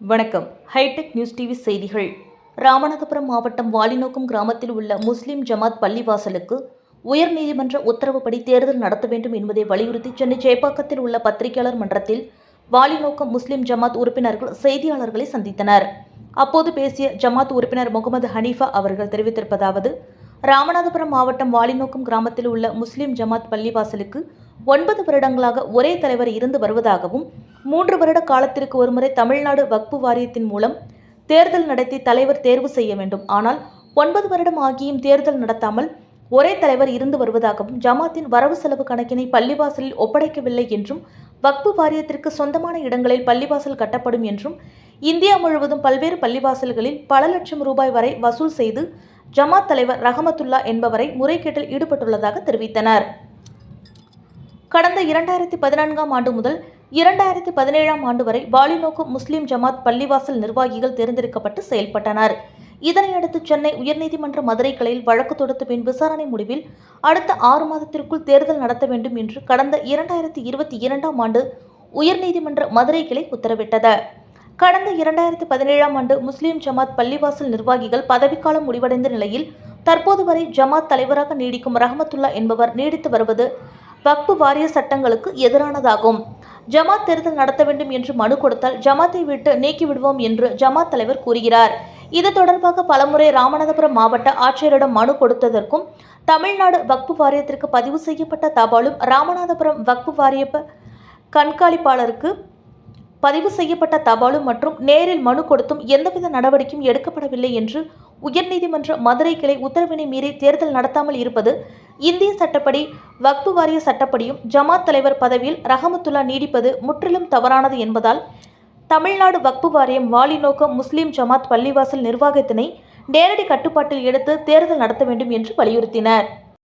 வணக்கம். Hitech news TV செய்திகள். ராமநாதபுரம் மாவட்டம் வாலிநோக்கம் கிராமத்தில் உள்ள முஸ்லிம் ஜமாத் பள்ளிவாசலுக்கு உயர்நீதிமன்ற உத்தரவுப்படி தேர்தல் நடத்த வேண்டும் என்பதை வலியுறுத்தி சென்னை சேப்பாக்கத்தில் உள்ள பத்திரிகையாளர் மன்றத்தில் வாலிநோக்கம் முஸ்லிம் ஜமாத் உறுப்பினர்கள் செய்தியாளர்களை சந்தித்தனர். அப்போது பேசிய ஜமாத் உறுப்பினர் முகமது ஹனீஃபா அவர்கள் தெரிவித்திருப்பதாவது ராமநாதபுரம் மாவட்டம் வாலிநோக்கம் கிராமத்தில் உள்ள முஸ்லிம் ஜமாத் பள்ளிவாசலுக்கு ஒன்பது வருடங்களாக ஒரே தலைவர் இருந்து வருவதாகவும் மூன்று வருட காலத்திற்கு ஒருமுறை தமிழ்நாடு வக்பு வாரியத்தின் மூலம் தேர்தல் நடத்தி தலைவர் தேர்வு செய்ய வேண்டும். ஆனால் ஒன்பது வருடம் ஆகியும் தேர்தல் நடத்தாமல் ஒரே தலைவர் இருந்து வருவதாகவும் ஜமாத்தின் வரவு செலவு கணக்கினை பள்ளிவாசலில் ஒப்படைக்கவில்லை என்றும் வக்பு வாரியத்திற்கு சொந்தமான இடங்களில் பள்ளிவாசல் கட்டப்படும் என்றும் இந்தியா முழுவதும் பல்வேறு பள்ளிவாசல்களில் பல லட்சம் ரூபாய் வரை வசூல் செய்து ஜமாத் தலைவர் ரஹமத்துல்லா என்பவரை முறைகேட்டில் ஈடுபட்டுள்ளதாக தெரிவித்தனர். கடந்த இரண்டாயிரத்தி பதினான்காம் ஆண்டு முதல் இரண்டாயிரத்தி பதினேழாம் ஆண்டு வரை பாலிநோக்கு முஸ்லிம் ஜமாத் பள்ளிவாசல் நிர்வாகிகள் தேர்ந்தெடுக்கப்பட்டு செயல்பட்டனர். இதனையடுத்து சென்னை உயர்நீதிமன்ற மதுரை கிளையில் வழக்கு தொடுத்த பின் விசாரணை முடிவில் அடுத்த ஆறு மாதத்திற்குள் தேர்தல் நடத்த வேண்டும் என்று கடந்த இரண்டாயிரத்தி இருபத்தி இரண்டாம் ஆண்டு உயர்நீதிமன்ற மதுரை கிளை உத்தரவிட்டது. கடந்த இரண்டாயிரத்தி பதினேழாம் ஆண்டு முஸ்லிம் ஜமாத் பள்ளிவாசல் நிர்வாகிகள் பதவிக்காலம் முடிவடைந்த நிலையில் தற்போது வரை ஜமாத் தலைவராக நீடிக்கும் ரஹமத்துல்லா என்பவர் நீடித்து வருவது வக்பு வாரிய சட்டங்களுக்கு எதிரானதாகும். ஜமாத் தேர்தல் நடத்த வேண்டும் என்று மனு கொடுத்தால் ஜமாத்தை விட்டு நீக்கிவிடுவோம் என்று ஜமாத் தலைவர் கூறுகிறார். இது தொடர்பாக பலமுறை ராமநாதபுரம் மாவட்ட ஆட்சியரிடம் மனு கொடுத்ததற்கும் தமிழ்நாடு வக்பு வாரியத்திற்கு பதிவு செய்யப்பட்ட தபாலும் ராமநாதபுரம் வக்பு வாரிய கண்காணிப்பாளருக்கு பதிவு செய்யப்பட்ட தபாலும் மற்றும் நேரில் மனு கொடுத்தும் எந்தவித நடவடிக்கையும் எடுக்கப்படவில்லை என்று உயர்நீதிமன்ற மதுரை கிளை உத்தரவினை மீறி தேர்தல் நடத்தாமல் இருப்பது இந்திய சட்டப்படி வக்பு வாரிய சட்டப்படியும் ஜமாத் தலைவர் பதவியில் ரஹமத்துல்லா நீடிப்பது முற்றிலும் தவறானது என்பதால் தமிழ்நாடு வக்பு வாரியம் வாலி நோக்கம் முஸ்லீம் ஜமாத் பள்ளிவாசல் நிர்வாகத்தினை நேரடி கட்டுப்பாட்டில் எடுத்து தேர்தல் நடத்த வேண்டும் என்று வலியுறுத்தினர்.